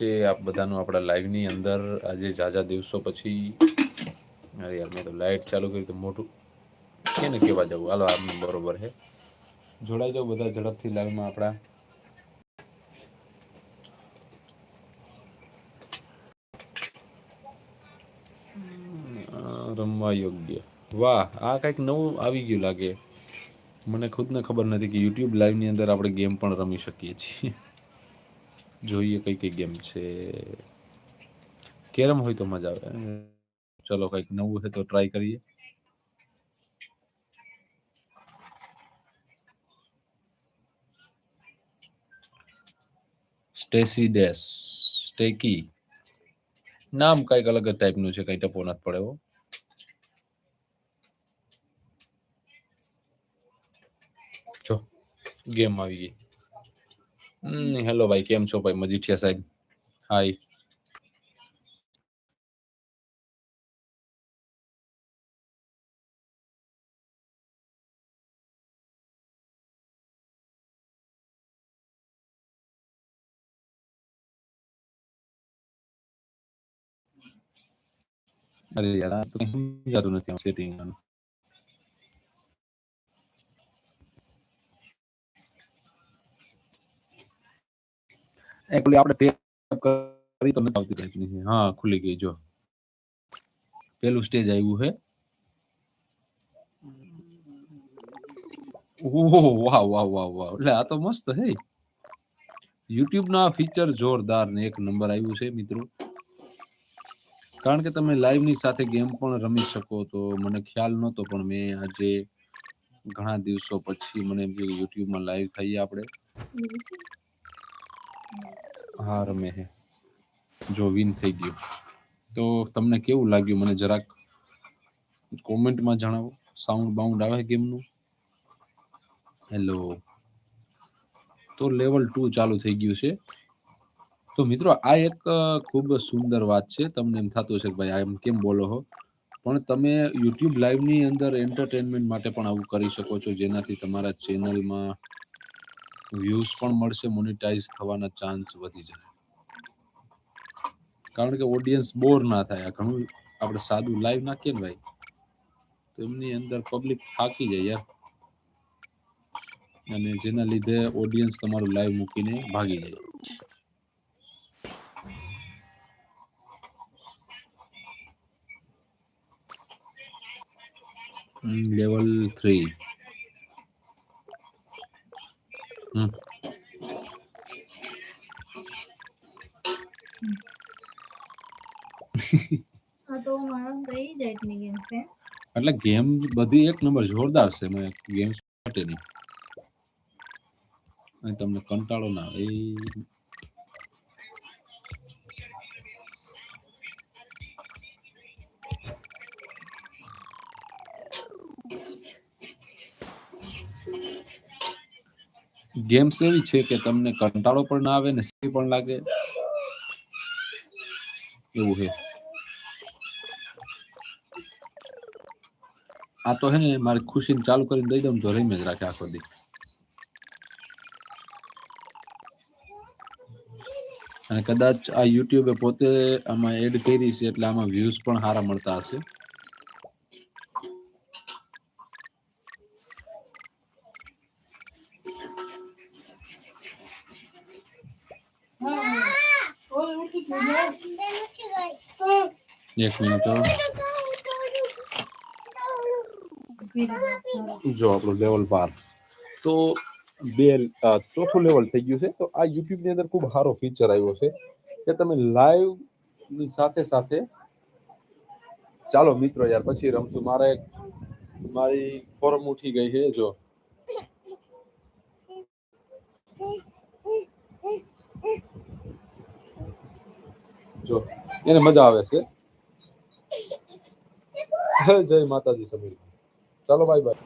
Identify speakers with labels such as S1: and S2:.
S1: છે આપ બધાનું આપણા લાઈવની અંદર આજે જાજા દિવસો પછી અરે યાર મેં તો લાઇટ ચાલુ કરી તો મોટું કે ને કહેવા જવું હાલો આપને બરોબર છે જોડાઈ જાઓ બધા ઝડપથી લાઈવમાં આપણા રમવા યોગ્ય વાહ આ કંઈક નવું આવી ગયું લાગે મને ખુદને ખબર નથી કે યુટ્યુબ લાઈવની અંદર આપણે ગેમ પણ રમી શકીએ છીએ જોઈએ કઈ કઈ ગેમ છે કેરમ હોય તો મજા આવે ચલો કઈક નવું છે તો ટ્રાય કરીએ સ્ટેસી ડેસ સ્ટેકી નામ કઈક અલગ અટાઇપ નું છે કઈ ટપોણાટ પડે હો ચો ગેમ આવી ગઈ હેલો ભાઈ કેમ છો ભાઈ મજીઠિયા સાહેબ હાય અરે યાર આ તો સમજાતું નથી સેટિંગ એકલી આપણે ટેપ કરી તો નથી આવતી કઈ નહીં હા ખુલી ગઈ જો પેલું સ્ટેજ આવ્યું છે ઓ વાહ વાહ વાહ વાહ લા તો મસ્ત હે YouTube નો ફીચર જોરદાર ને એક નંબર આવ્યું છે મિત્રો કારણ કે તમે લાઈવ ની સાથે ગેમ પણ રમી શકો તો મને ખ્યાલ નહોતો પણ મે આજે ઘણા દિવસો પછી મને YouTube માં લાઈવ થઈ આપણે હા રમે હે જો વિન થઈ ગયું તો તમને કેવું લાગ્યું મને જરાક કોમેન્ટમાં જણાવો સાઉન્ડ બાઉન્ડ આવે ગેમનું હેલો તો લેવલ ટુ ચાલુ થઈ ગયું છે તો મિત્રો આ એક ખૂબ સુંદર વાત છે તમને એમ થતું છે કે ભાઈ એમ કેમ બોલો હો પણ તમે યુટ્યુબ લાઈવની અંદર એન્ટરટેનમેન્ટ માટે પણ આવું કરી શકો છો જેનાથી તમારા ચેનલમાં यूज पण मळसे मोनेटाइज થવાના ચાન્સ વધી જાય કારણ કે ઓડિયન્સ બોર ના થાય આ ઘણો આપણે સાદું લાઈવ ના કેન ભાઈ તેમની અંદર પબ્લિક થાકી જાય યાર અને જેના લીધે ઓડિયન્સ તમારું લાઈવ મૂકીને ભાગી જાય
S2: હમ લેવલ 3
S1: એટલે ગેમ બધી એક નંબર જોરદાર છે મેં ગેમ્સ માટેની તમને કંટાળો ના એ ગેમ્સ એવી છે કે તમને કંટાળો પણ ના આવે ને સહી પણ લાગે એવું છે આ તો હે ને મારી ખુશીને ચાલુ કરીને દઈ દઉં તો રહીને જ રાખે આખો દી અને કદાચ આ યુટ્યુબે પોતે આમાં એડ કરી છે એટલે આમાં વ્યૂઝ પણ સારા મળતા હશે हां बोल उठ चुकी है बहुत अच्छा ये 10 मिनट जो लेवल पार तो बेल चौथा लेवल થઈ ગયું છે તો આ YouTube ની અંદર ખૂબ હારો ફીચર આવ્યો છે કે તમે લાઈવ ની સાથે સાથે ચાલો મિત્રો यार પછી રમસુ મારે મારી ફોરમ ઊઠી ગઈ છે જો જો એને મજા આવે છે જય માતાજી સમીર ચાલો બાય બાય